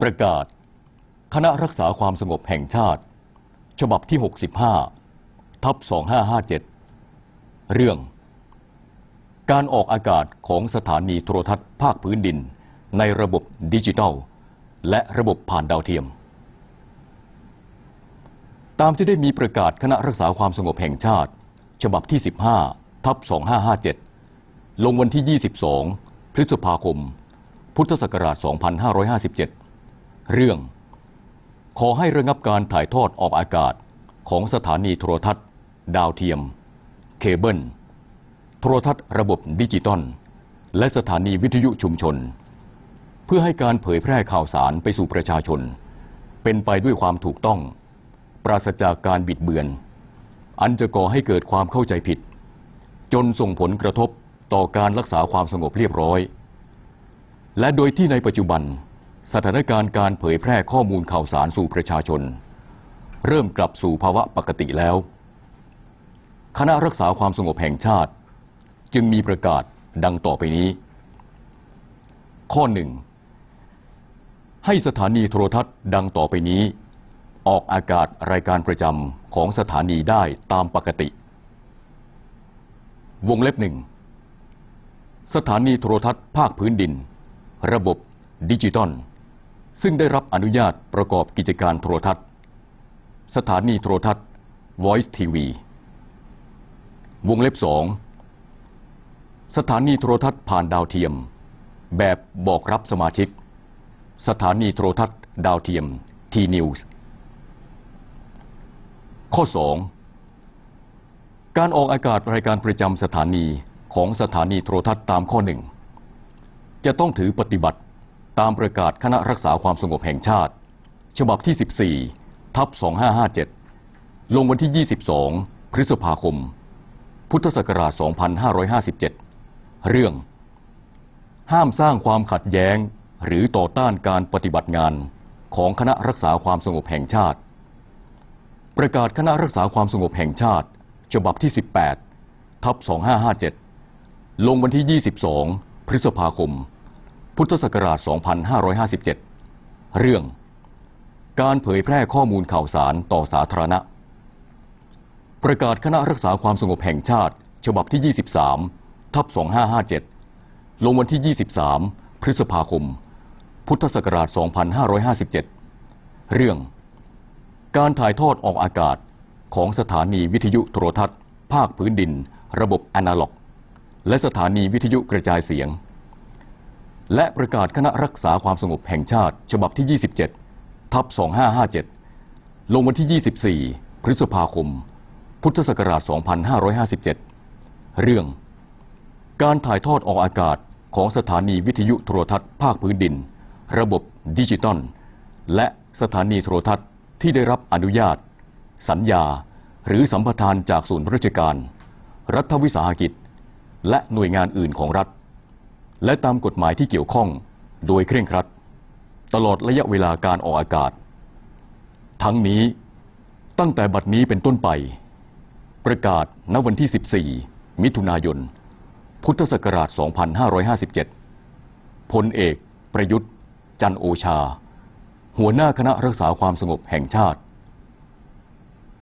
ประกาศ คณะรักษาความสงบแห่งชาติ ฉบับที่ 65 ทับ 2557 เรื่อง การออกอากาศของสถานีโทรทัศน์ภาคพื้นดิน ในระบบดิจิทัล และระบบผ่านดาวเทียม ตามที่ได้มีประกาศคณะรักษาความสงบแห่งชาติ ฉบับที่ 15 ทับ 2557 ลงวันที่ 22 พฤษภาคม พุทธศักราช 2557 เรื่อง ขอให้ระงับการถ่ายทอดออกอากาศของสถานีโทรทัศน์ ดาวเทียม เคเบิล โทรทัศน์ระบบดิจิตอลและสถานีวิทยุชุมชน เพื่อให้การเผยแพร่ข่าวสารไปสู่ประชาชน เป็นไปด้วยความถูกต้อง ปราศจากการบิดเบือน อันจะก่อให้เกิดความเข้าใจผิด จนส่งผลกระทบต่อการรักษาความสงบเรียบร้อย และโดยที่ในปัจจุบัน สถานการณ์การเผยแพร่ข้อมูลข่าวสารสู่ประชาชน เริ่มกลับสู่ภาวะปกติแล้ว คณะรักษาความสงบแห่งชาติ จึงมีประกาศดังต่อไปนี้ ข้อหนึ่งให้สถานีโทรทัศน์ดังต่อไปนี้ ออกอากาศรายการประจำของสถานีได้ตามปกติ วงเล็บหนึ่งสถานีโทรทัศน์ภาคพื้นดิน ระบบดิจิตอล ซึ่งได้รับอนุญาตประกอบกิจการโทรทัศน์ สถานีโทรทัศน์ Voice TV วงเล็บสองสถานีโทรทัศน์ผ่านดาวเทียม แบบบอกรับสมาชิก สถานีโทรทัศน์ดาวเทียม T-News ข้อ 2 การออกอากาศรายการประจำสถานีของสถานีโทรทัศน์ตามข้อหนึ่งจะต้องถือปฏิบัติ ตามประกาศคณะรักษาความสงบแห่งชาติ ฉบับที่ 14 ทับ 2557 ลงวันที่ 22 พฤษภาคม พุทธศักราช 2557 เรื่อง ห้ามสร้างความขัดแย้งหรือต่อต้านการปฏิบัติงานของคณะรักษาความสงบแห่งชาติ ประกาศคณะรักษาความสงบแห่งชาติ ฉบับที่ 18ทับ2557 ลงวันที่ 22 พฤษภาคม พุทธศักราช 2557 เรื่อง การเผยแพร่ข้อมูลข่าวสารต่อสาธารณะ ประกาศคณะรักษาความสงบแห่งชาติ ฉบับที่ 23 ทับ 2557 ลงวันที่ 23 พฤษภาคม พุทธศักราช 2557 เรื่อง การถ่ายทอดออกอากาศของสถานีวิทยุโทรทัศน์ ภาคพื้นดิน ระบบแอนาล็อก และสถานีวิทยุกระจายเสียง และประกาศคณะรักษาความสงบแห่งชาติ ฉบับที่ 27 ทับ 2557 ลงวันที่ 24 พฤษภาคม พุทธศักราช 2557 เรื่อง การถ่ายทอดออกอากาศของสถานีวิทยุโทรทัศน์ภาคพื้นดิน ระบบดิจิตอลและสถานีโทรทัศน์ที่ได้รับอนุญาต สัญญา หรือสัมปทานจากส่วนราชการ รัฐวิสาหกิจ และหน่วยงานอื่นของรัฐ และตามกฎหมายที่เกี่ยวข้องโดยเคร่งครัด ตลอดระยะเวลาการออกอากาศ ทั้งนี้ตั้งแต่บัดนี้เป็นต้นไป ประกาศณวันที่ 14 มิถุนายน พุทธศักราช 2557พลเอก ประยุทธ์ จันโอชา หัวหน้าคณะรักษาความสงบแห่งชาติ